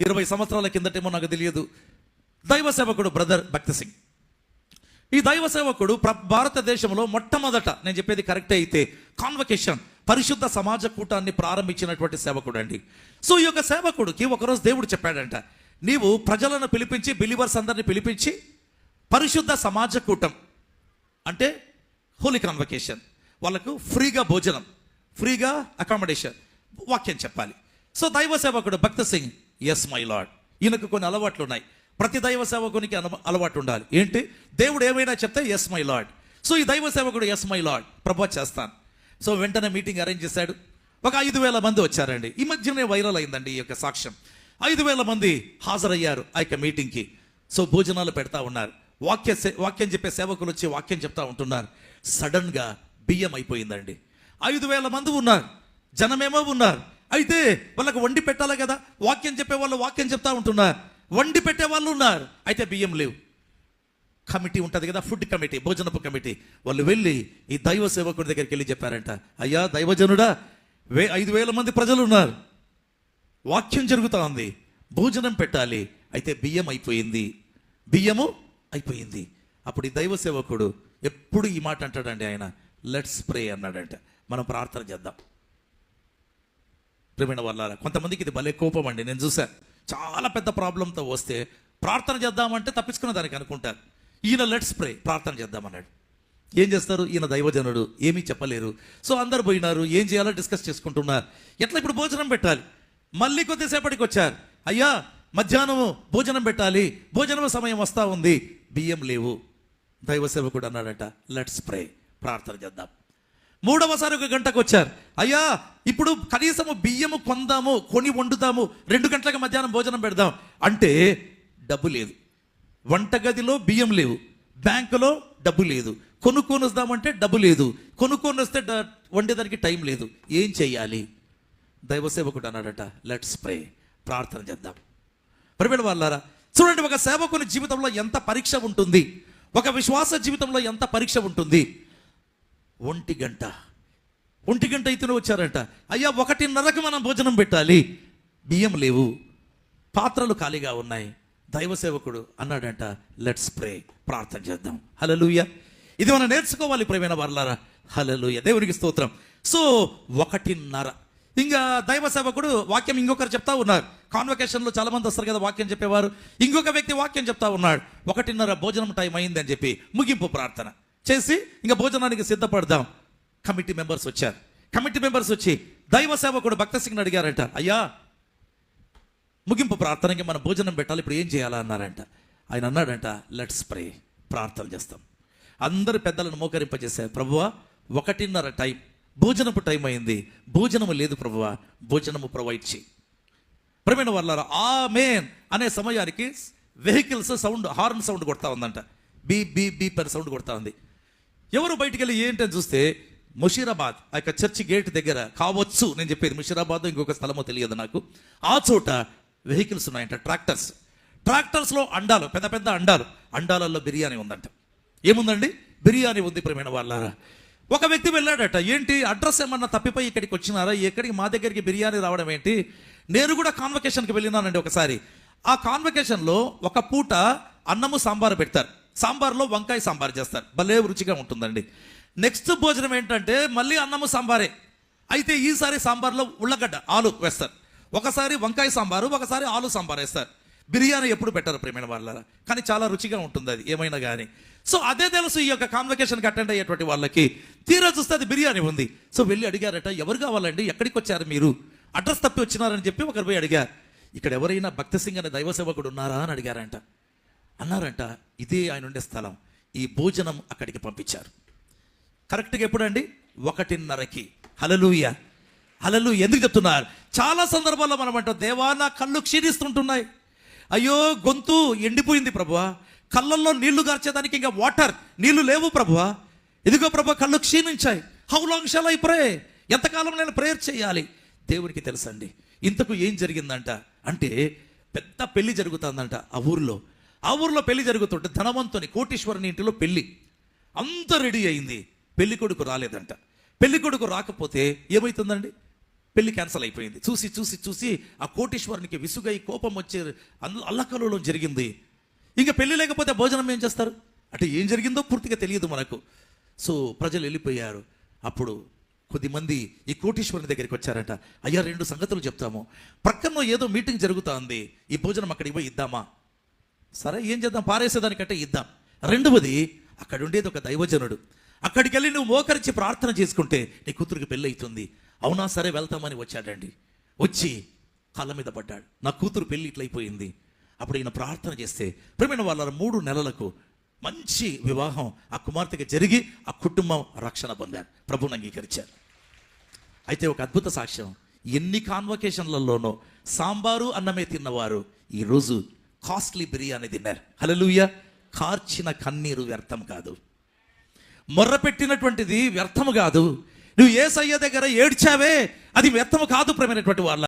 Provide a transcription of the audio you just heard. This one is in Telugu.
ఇరవై సంవత్సరాల కిందటేమో నాకు తెలియదు. దైవ సేవకుడు బ్రదర్ భక్తి సింగ్. ఈ దైవ సేవకుడు ప్ర భారతదేశంలో మొట్టమొదట నేను చెప్పేది కరెక్టే అయితే కాన్వకేషన్ పరిశుద్ధ సమాజ కూటాన్ని ప్రారంభించినటువంటి సేవకుడు అండి. సో ఈ యొక్క సేవకుడికి ఒకరోజు దేవుడు చెప్పాడంట నీవు ప్రజలను పిలిపించి బిలీవర్స్ అందరిని పిలిపించి పరిశుద్ధ సమాజ కూటం అంటే హోలీ కాన్వకేషన్ వాళ్ళకు ఫ్రీగా భోజనం ఫ్రీగా అకామిడేషన్ వాక్యం చెప్పాలి. సో దైవ సేవకుడు Bhakta Singh yes my lord ఈయనకు కొన్ని అలవాట్లు ఉన్నాయి ప్రతి దైవ సేవకునికి అలవాటు ఉండాలి ఏంటి? దేవుడు ఏమైనా చెప్తే ఎస్ మై లాడ్ సో ఈ దైవ సేవకుడు ఎస్ మై లాడ్ ప్రభా చేస్తాను. సో వెంటనే మీటింగ్ అరేంజ్ చేశాడు. ఒక ఐదు వేల మంది వచ్చారండి. ఈ మధ్యనే వైరల్ అయిందండి ఈ యొక్క సాక్ష్యం. ఐదు వేల మంది హాజరయ్యారు ఆ యొక్క మీటింగ్కి. సో భోజనాలు పెడతా ఉన్నారు. వాక్య సే- వాక్యం చెప్పే సేవకులు వచ్చి వాక్యం చెప్తా ఉంటున్నారు. సడన్గా బియ్యం అయిపోయిందండి. ఐదు వేల మంది ఉన్నారు. జనమేమో ఉన్నారు. అయితే వాళ్ళకు వండి పెట్టాలి కదా? వాక్యం చెప్పే వాళ్ళు వాక్యం చెప్తా ఉంటున్నారు వండి పెట్టే వాళ్ళు ఉన్నారు. అయితే బియ్యం లేవు. కమిటీ ఉంటుంది కదా ఫుడ్ కమిటీ భోజనపు కమిటీ. వాళ్ళు వెళ్ళి ఈ దైవ సేవకుడి దగ్గరికి వెళ్ళి చెప్పారంట. అయ్యా దైవజనుడా వే ఐదు వేల మంది ప్రజలు ఉన్నారు. వాక్యం జరుగుతూ ఉంది. భోజనం పెట్టాలి. అయితే బియ్యం అయిపోయింది. బియ్యము అయిపోయింది. అప్పుడు ఈ దైవ సేవకుడు ఎప్పుడు ఈ మాట అంటాడండి ఆయన? లెట్స్ ప్రే అన్నాడంట. మనం ప్రార్థన చేద్దాం. ప్రేమైన వాళ్ళారా కొంతమందికి ఇది భలే కోపం అండి నేను చూసా చాలా పెద్ద ప్రాబ్లంతో వస్తే ప్రార్థన చేద్దామంటే తప్పించుకున్న దానికి అనుకుంటారు. ఈయన లెట్స్ ప్రే ప్రార్థన చేద్దామన్నాడు. ఏం చేస్తారు? ఈయన దైవజనుడు ఏమీ చెప్పలేరు. సో అందరు పోయినారు ఏం చేయాలో డిస్కస్ చేసుకుంటున్నారు. ఎట్లా ఇప్పుడు భోజనం పెట్టాలి? మళ్ళీ కొద్దిసేపటికి వచ్చారు. అయ్యా మధ్యాహ్నం భోజనం పెట్టాలి భోజనం సమయం వస్తా ఉంది. బియ్యం లేవు. దైవ సేవకుడు అన్నాడట లెట్స్ ప్రే ప్రార్థన చేద్దాం. మూడవసారి ఒక గంటకు వచ్చారు అయ్యా ఇప్పుడు కనీసము బియ్యము కొందాము కొని వండుతాము రెండు గంటలకు మధ్యాహ్నం భోజనం పెడదాం. అంటే డబ్బు లేదు. వంటగదిలో బియ్యం లేవు. బ్యాంకులో డబ్బు లేదు. కొనుక్కొని వస్తామంటే డబ్బు లేదు. కొనుక్కొని వస్తే డ- వండేదానికి టైం లేదు. ఏం చెయ్యాలి? దైవసేవకుడు అన్నాడట లెట్స్ ప్రే ప్రార్థన చేద్దాం. ప్రవీణ వాళ్ళారా చూడండి ఒక సేవకుని జీవితంలో ఎంత పరీక్ష ఉంటుంది? ఒక విశ్వాస జీవితంలో ఎంత పరీక్ష ఉంటుంది? ఒంటి గంట. ఒంటి గంట అయితేనే వచ్చారంట. అయ్యా ఒకటిన్నరకు మనం భోజనం పెట్టాలి. బియ్యం లేవు. పాత్రలు ఖాళీగా ఉన్నాయి. దైవ సేవకుడు అన్నాడంట లెట్స్ ప్రే ప్రార్థన చేద్దాం. హలలుయ ఇది మనం నేర్చుకోవాలి ప్రేమైన వర్లారా. హలలుయ దేవునికి స్తోత్రం. సో ఒకటిన్నర. ఇంకా దైవ సేవకుడు వాక్యం ఇంకొకరు చెప్తా ఉన్నారు. కాన్వకేషన్లో చాలామంది వస్తారు కదా వాక్యం చెప్పేవారు. ఇంకొక వ్యక్తి వాక్యం చెప్తా ఉన్నాడు. ఒకటిన్నర భోజనం టైం అయిందని చెప్పి ముగింపు ప్రార్థన. చేసి ఇంకా భోజనానికి సిద్ధపడదాం. కమిటీ మెంబర్స్ వచ్చారు. కమిటీ మెంబర్స్ వచ్చి దైవ సేవకుడు భక్త సింగ్ అడిగారంట అయ్యా ముగింపు ప్రార్థనకి మనం భోజనం పెట్టాలి ఇప్పుడు ఏం చేయాలా? అన్నారంట. ఆయన అన్నాడంట లెట్స్ ప్రే ప్రార్థన చేస్తాం. అందరు పెద్దలను మోకరింపజేశారు ప్రభువా ఒకటిన్నర టైం భోజనపు టైం అయింది భోజనము లేదు ప్రభువా భోజనము ప్రొవైడ్ చేయి. ప్రవీణ వాళ్ళారా ఆ మేన్ అనే సమయానికి వెహికల్స్ సౌండ్ హార్న్ సౌండ్ కొడతా ఉందంట. బీ బీ బీ పర్ సౌండ్ కొడతా ఉంది. ఎవరు బయటికి వెళ్ళి ఏంటని చూస్తే ముషీరాబాద్ ఆ యొక్క చర్చి గేట్ దగ్గర కావచ్చు. నేను చెప్పేది ముషీరాబాద్ ఇంకొక స్థలమో తెలియదు నాకు. ఆ చోట వెహికల్స్ ఉన్నాయంట ట్రాక్టర్స్. ట్రాక్టర్స్లో అండాలు పెద్ద పెద్ద అండాలు. అండాలలో బిర్యానీ ఉందంట. ఏముందండి? బిర్యానీ ఉంది ప్రేమైన వాళ్ళారా? ఒక వ్యక్తి వెళ్ళాడట ఏంటి అడ్రస్ ఏమన్నా తప్పిపోయి ఇక్కడికి వచ్చినారా? ఎక్కడికి మా దగ్గరికి బిర్యానీ రావడం ఏంటి? నేను కూడా కాన్వకేషన్కి వెళ్ళినానండి ఒకసారి. ఆ కాన్వకేషన్లో ఒక పూట అన్నము సాంబారు పెడతారు. సాంబార్లో వంకాయ సాంబార్ చేస్తారు. భలే రుచిగా ఉంటుందండి. నెక్స్ట్ భోజనం ఏంటంటే మళ్ళీ అన్నము సాంబారే. అయితే ఈసారి సాంబార్లో ఉల్లగడ్డ ఆలు వేస్తారు. ఒకసారి వంకాయ సాంబారు ఒకసారి ఆలు సాంబార్ వేస్తారు. బిర్యానీ ఎప్పుడు పెట్టరు ప్రేమైన వాళ్ళ కానీ చాలా రుచిగా ఉంటుంది అది ఏమైనా కానీ సో అదే తెలుసు ఈ యొక్క కాన్వకేషన్కి అటెండ్ అయ్యేటువంటి వాళ్ళకి. తీరా చూస్తే అది బిర్యానీ ఉంది. సో వెళ్ళి అడిగారట ఎవరు కావాలండి? ఎక్కడికి వచ్చారు మీరు? అడ్రస్ తప్పి వచ్చినారని చెప్పి ఒకరు పోయి అడిగారు. ఇక్కడ ఎవరైనా భక్త సింగ్ అనే దైవ సేవకుడు ఉన్నారా? అని అడిగారంట. అన్నారంట ఇదే ఆయన ఉండే స్థలం. ఈ భోజనం అక్కడికి పంపించారు. కరెక్ట్గా ఎప్పుడండి? ఒకటిన్నరకి. హలలుయ హలలు ఎందుకు చెప్తున్నారు? చాలా సందర్భాల్లో మనం అంటాం దేవా నా కళ్ళు క్షీణిస్తుంటున్నాయి. అయ్యో గొంతు ఎండిపోయింది ప్రభువా. కళ్ళల్లో నీళ్ళు గార్చేదానికి ఇంకా వాటర్ నీళ్ళు లేవు ప్రభువా. ఇదిగో ప్రభు కళ్ళు క్షీణించాయి. How long shall I pray ఎంతకాలం నేను ప్రేయర్ చేయాలి? దేవునికి తెలుసండి. ఇంతకు ఏం జరిగిందంట? అంటే పెద్ద పెళ్ళి జరుగుతుందంట ఆ ఊరిలో. ఆ ఊర్లో పెళ్ళి జరుగుతుంటే ధనవంతుని కోటీశ్వరుని ఇంటిలో పెళ్ళి. అంత రెడీ అయింది. పెళ్ళి కొడుకు రాలేదంట. పెళ్ళి కొడుకు రాకపోతే ఏమవుతుందండి పెళ్ళి క్యాన్సిల్ అయిపోయింది. చూసి చూసి చూసి ఆ కోటీశ్వరునికి విసుగై కోపం వచ్చే అల్లకలలో జరిగింది. ఇంకా పెళ్ళి లేకపోతే భోజనం ఏం చేస్తారు? అంటే ఏం జరిగిందో పూర్తిగా తెలియదు మనకు. సో ప్రజలు వెళ్ళిపోయారు. అప్పుడు కొద్దిమంది ఈ కోటీశ్వరుని దగ్గరికి వచ్చారట. అయ్యా రెండు సంగతులు చెప్తాము. ప్రక్కన ఏదో మీటింగ్ జరుగుతుంది. ఈ భోజనం అక్కడికి పోయి ఇద్దామా? సరే ఏం చేద్దాం? పారేసేదానికంటే ఇద్దాం. రెండవది అక్కడ ఉండేది ఒక దైవజనుడు. అక్కడికి వెళ్ళి నువ్వు మోకరించి ప్రార్థన చేసుకుంటే నీ కూతురికి పెళ్ళి అవుతుంది అవునా? సరే వెళ్తామని వచ్చాడండి. వచ్చి కళ్ళ మీద పడ్డాడు. నా కూతురు పెళ్ళి ఇట్లయిపోయింది. అప్పుడు ఈయన ప్రార్థన చేస్తే ప్రేమైన వాళ్ళ మూడు నెలలకు మంచి వివాహం ఆ కుమార్తెకి జరిగి ఆ కుటుంబం రక్షణ పొందారు. ప్రభుని అంగీకరించారు. అయితే ఒక అద్భుత సాక్ష్యం. ఎన్ని కాన్వకేషన్లలోనో సాంబారు అన్నమే తిన్నవారు. ఈరోజు కాస్ట్లీ బిర్యానీ తిన్నారు. హలలుయ కార్చిన కన్నీరు వ్యర్థం కాదు. మొర్రపెట్టినటువంటిది వ్యర్థము కాదు. నువ్వు ఏ సయ్య దగ్గర ఏడ్చావే అది వ్యర్థము కాదు ప్రేమైనటువంటి వాళ్ళ